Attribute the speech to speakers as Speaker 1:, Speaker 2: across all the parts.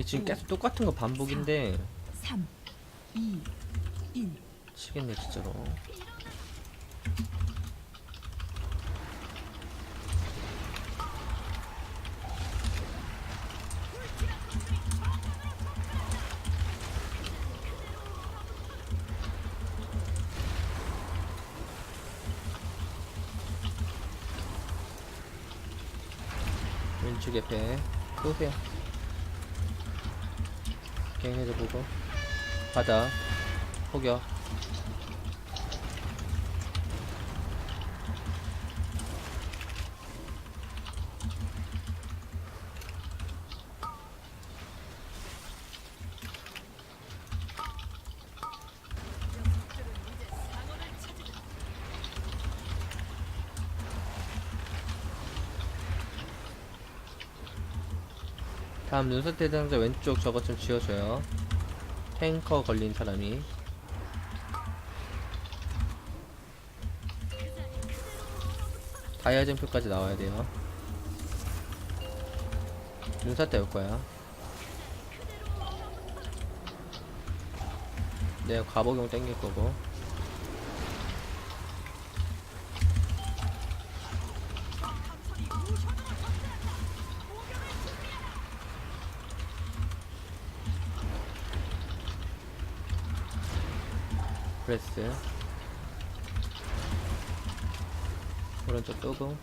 Speaker 1: 이게 지금 계속 똑같은 거 반복인데
Speaker 2: 3, 2, 1.
Speaker 1: 치겠네 진짜로. 왼쪽 옆에 쏘세요 갱 해줘 보고 바다 포격 다음 눈썹 대장자 왼쪽 저것 좀 지워줘요. 탱커 걸린 사람이. 다이아 점프까지 나와야 돼요. 눈사 때올 거야. 내가 과복용 땡길 거고 프레스. 오른쪽 또고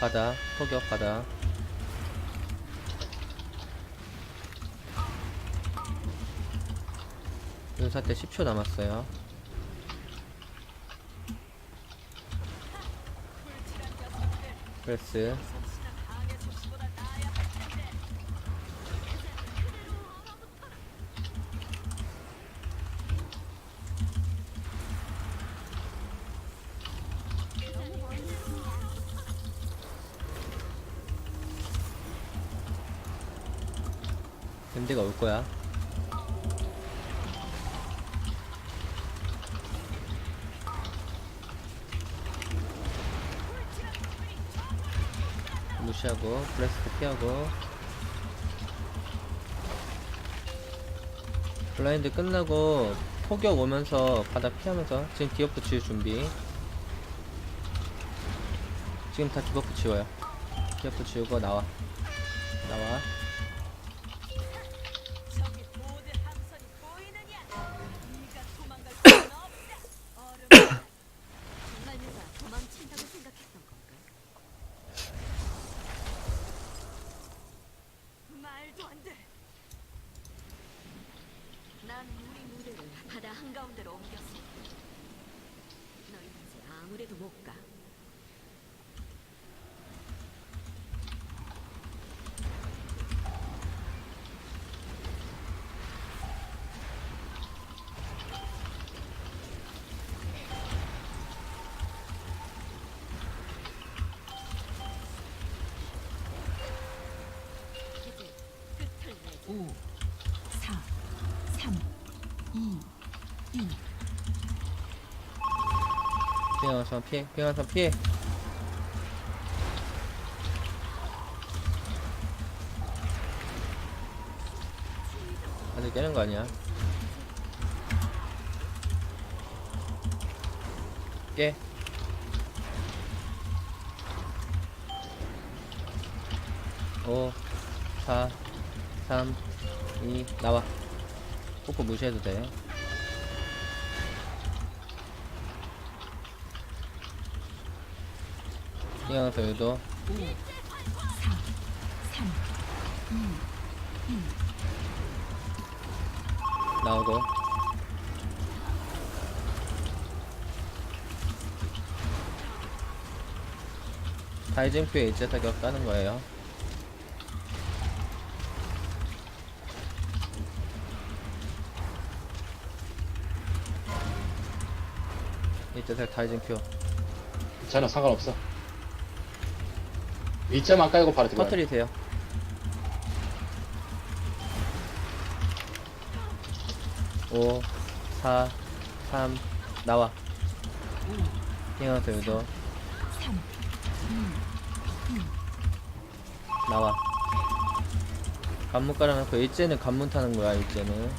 Speaker 1: 바다 포격 바다. 윤사 때 10초 남았어요. 프레스 밴드가 올 거야. 무시하고 플래스트 피하고. 블라인드 끝나고 포격 오면서 바닥 피하면서 지금 디어프 지울 준비. 지금 다 디버프 지워요. 디어프 지우고 나와. 나와
Speaker 3: 난 우리 무대를 바다 한가운데로 옮겼어. 너희는 이제 아무래도 못 가. 이제 끝을 내자.
Speaker 2: 5, 4, 3, 2, 1.
Speaker 1: 피해서 피해 피해서 피해 아직 깨는 거 아니야 깨 오, 4, 3, 2, 나와. 뽀뽀 무시해도 돼. 이어서 유도.
Speaker 2: 5, 4, 3, 2, 1.
Speaker 1: 나오고 다이징표에 일제 타격 따는 거예요 일제 타격 다이징표
Speaker 4: 저는 상관없어. 위점만 깔고 바로 들어가요.
Speaker 1: 터트리세요 오, 사, 삼, 나와.
Speaker 2: 5,
Speaker 1: 이어서 유도,
Speaker 2: 3, 2, 1.
Speaker 1: 나와. 관문 깔아놓고 일제는 관문 타는 거야 일제는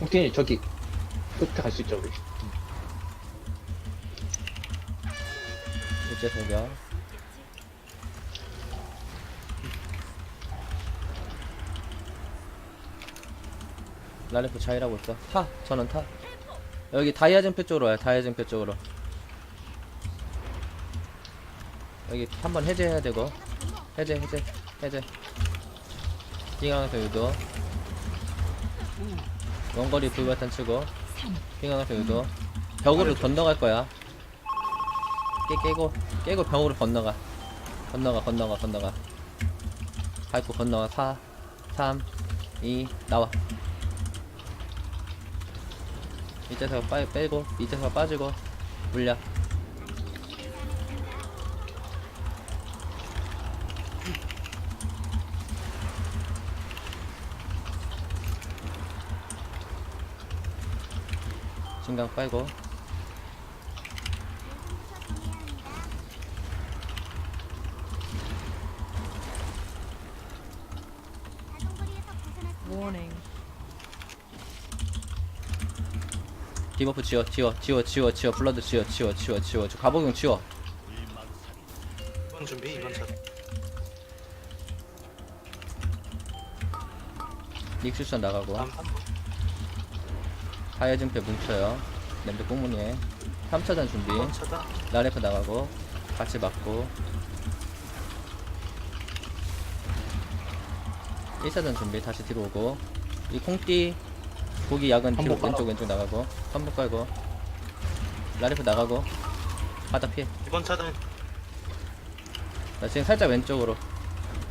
Speaker 4: 홍틴이 저기 끝에 갈 수 있죠 우리
Speaker 1: 일제 소격 라레프 자일하고 있어. 타! 전원 타. 여기 다이아젠표 쪽으로 와요. 다이아젠표 쪽으로. 여기 한번 해제해야 되고. 해제 해제 해제. 빙하에서 유도. 원거리 불바탄 치고.
Speaker 2: 3,
Speaker 1: 빙하에서 유도. 벽으로 건너갈 거야 깨, 깨고 깨고 벽으로 건너가. 건너가 건너가 건너가. 밟고 건너가. 4 3 2 나와. 이제서 빠, 빼고 이제서 빠지고 물려. 진강 빨고 디버프 지워 지워 지워 지워 지워. 블러드 지워 지워 지워 지워. 저 가복용 지워.
Speaker 5: 2번 준비 2번 차
Speaker 1: 닉슈션 나가고.
Speaker 5: 다음 3번
Speaker 1: 하이어진표 뭉쳐요. 램드 꽁무니에. 3차전 준비.
Speaker 5: 2번 차다
Speaker 1: 라레프 나가고. 같이 맞고 1사전 준비 다시 뒤로 오고 이 콩띠 고기 약은 뒤로 왼쪽 왼쪽 나가고 선복 깔고 라레프 나가고 바닥 피해.
Speaker 5: 2번 차단.
Speaker 1: 나 지금 살짝 왼쪽으로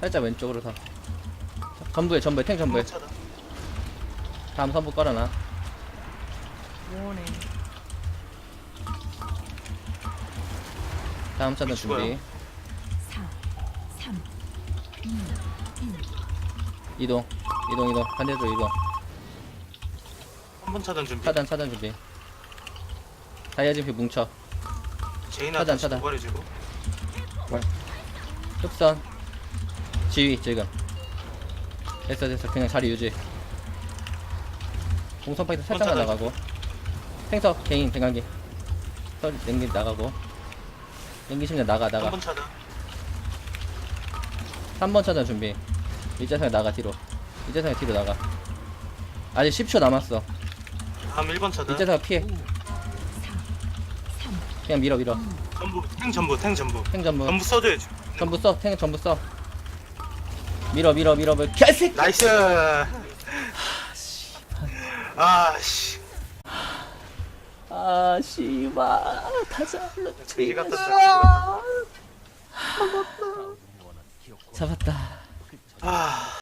Speaker 1: 살짝 왼쪽으로 더 전부에 전부에 탱 전부에.
Speaker 5: 3번 차단.
Speaker 1: 다음 선복 깔아놔. 다음 차전 준비
Speaker 5: 죽어요.
Speaker 2: 4, 3, 2, 1.
Speaker 1: 이동 이동 이동. 반대로 이동.
Speaker 5: 3번 차단 준비.
Speaker 1: 차단 차단 준비. 다이아 진피 뭉쳐.
Speaker 5: 제이나
Speaker 1: 차단,
Speaker 5: 다시
Speaker 1: 차단.
Speaker 5: 도발해주고.
Speaker 1: 흡선. 지휘 지금. 됐어 됐어. 그냥 자리 유지. 공선 파이트 살짝만
Speaker 5: 차단.
Speaker 1: 나가고. 팽석 개인 대강기. 썰 냉기 나가고. 냉기 심장 나가 나가.
Speaker 5: 3번 차단.
Speaker 1: 3번 차단 준비 이재성이 나가 뒤로. 이재성이 뒤로 나가. 아직 10초 남았어.
Speaker 5: 다음 1번 차단.
Speaker 1: 이재성이 피해.
Speaker 2: 5, 4, 3,
Speaker 1: 그냥 밀어 밀어.
Speaker 5: 전부 탱 전부 탱 전부.
Speaker 1: 탱 전부.
Speaker 5: 전부 써줘야지.
Speaker 1: 전부 써탱 전부 써. 밀어 밀어 밀어 밀어. 개새끼!
Speaker 5: 나이스! 아씨.
Speaker 1: 아 씨발. 타자
Speaker 5: 돼지 같다 진짜
Speaker 1: 잡았다
Speaker 5: 아